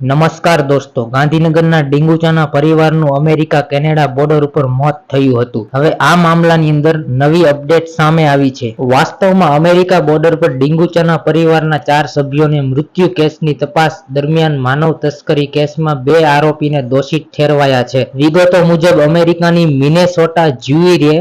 નમસ્કાર દોસ્તો, ગાંધીનગરના ડીંગુચાના પરિવારનું અમેરિકા, કેનેડા બોર્ડર ઉપર મોત થયું હતું. હવે આ મામલાની અંદર નવી અપડેટ સામે આવી છે. વાસ્તવમાં અમેરિકા બોર્ડર પર ડીંગુચાના પરિવારના ચાર સભ્યોને મૃત્યુ કેસની તપાસ દરમિયાન માનવ તસ્કરી કેસમાં બે આરોપીને દોષિત ઠેરવાયા છે. વિગતો મુજબ, અમેરિકાની મિનેસોટા જ્યુરીએ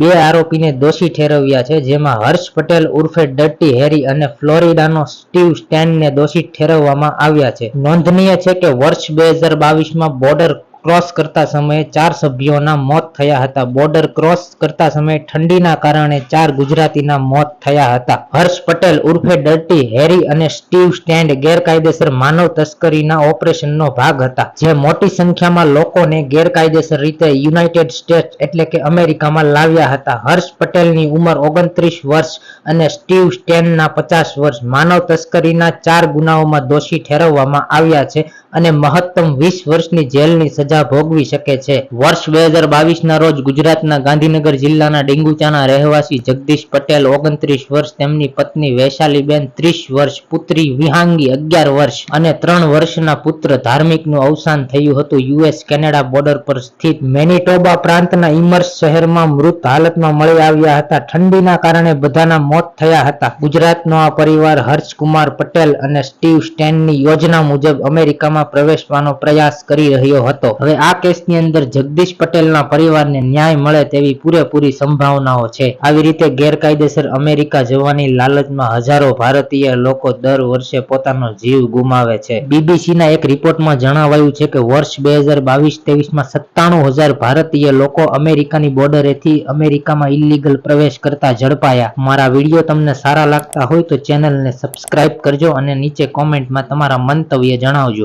બે આરોપીને દોષી ઠેરવ્યા છે, જેમાં હર્ષ પટેલ ઉર્ફે ડર્ટી હેરી અને ફ્લોરિડાનો સ્ટીવ સ્ટેનને દોષી ઠેરવવામાં આવ્યા છે. નોંધનીય છે કે વર્ષ બે હજાર બાવીસમાં બોર્ડર ક્રોસ કરતા સમયે ચાર સભ્યોના મોત થયા હતા. બોર્ડર ક્રોસ કરતા સમયે ઠંડીના કારણે ચાર ગુજરાતીના મોત થયા હતા. હર્ષ પટેલ ઉર્ફે ડર્ટી, હેરી અને સ્ટીવ સ્ટેન્ડ ગેરકાયદેસર માનવ તસ્કરીના ઓપરેશનનો ભાગ હતા. જે મોટી સંખ્યામાં લોકોને ગેરકાયદેસર રીતે યુનાઇટેડ સ્ટેટ્સ એટલે કે અમેરિકામાં લાવ્યા હતા. હર્ષ પટેલની ઉંમર ઓગણત્રીસ વર્ષ અને સ્ટીવ સ્ટેનના પચાસ વર્ષ. માનવ તસ્કરીના ચાર ગુનાઓમાં દોષી ઠેરવવામાં આવ્યા છે અને મહત્તમ વીસ વર્ષની જેલની સજા ભોગવી શકે છે. વર્ષ બે હજાર બાવીસના રોજ ગુજરાતના ગાંધીનગર જિલ્લાના ડીંગુચાના રહેવાસી જગદીશ પટેલ ઓગણત્રીસ વર્ષ, તેમની પત્ની વૈશાલીબેન ત્રીસ વર્ષ, પુત્રી વિહાંગી અગિયાર વર્ષ અને ત્રણ વર્ષના પુત્ર ધાર્મિકનું અવસાન થયું હતું. યુએસ કેનેડા બોર્ડર પર સ્થિત મેનિટોબા પ્રાંતના ઇમર્સ શહેરમાં મૃત હાલતમાં મળી આવ્યા હતા. ઠંડીના કારણે બધાના મોત થયા હતા. ગુજરાતનો આ પરિવાર હર્ષકુમાર પટેલ અને સ્ટીવ સ્ટેનની યોજના મુજબ અમેરિકામાં પ્રવેશવાનો પ્રયાસ કરી રહ્યો હતો. હવે આ કેસની અંદર જગદીશ પટેલના પરિવારને ન્યાય મળે તેવી પૂરેપૂરી સંભાવનાઓ છે. આવી રીતે ગેરકાયદેસર અમેરિકા જવાની લાલચમાં હજારો ભારતીય લોકો દર વર્ષે પોતાનો જીવ ગુમાવે છે. બીબીસીના એક રિપોર્ટમાં જણાવાયું છે કે વર્ષ બે હજાર બાવીસ ત્રેવીસમાં સત્તાણું હજાર ભારતીય લોકો અમેરિકાની બોર્ડરેથી અમેરિકામાં ઇલીગલ પ્રવેશ કરતા ઝડપાયા. મારા વીડિયો તમને સારા લાગતા હોય તો ચેનલને સબસ્ક્રાઇબ કરજો અને નીચે કોમેન્ટમાં તમારા મંતવ્ય જણાવજો.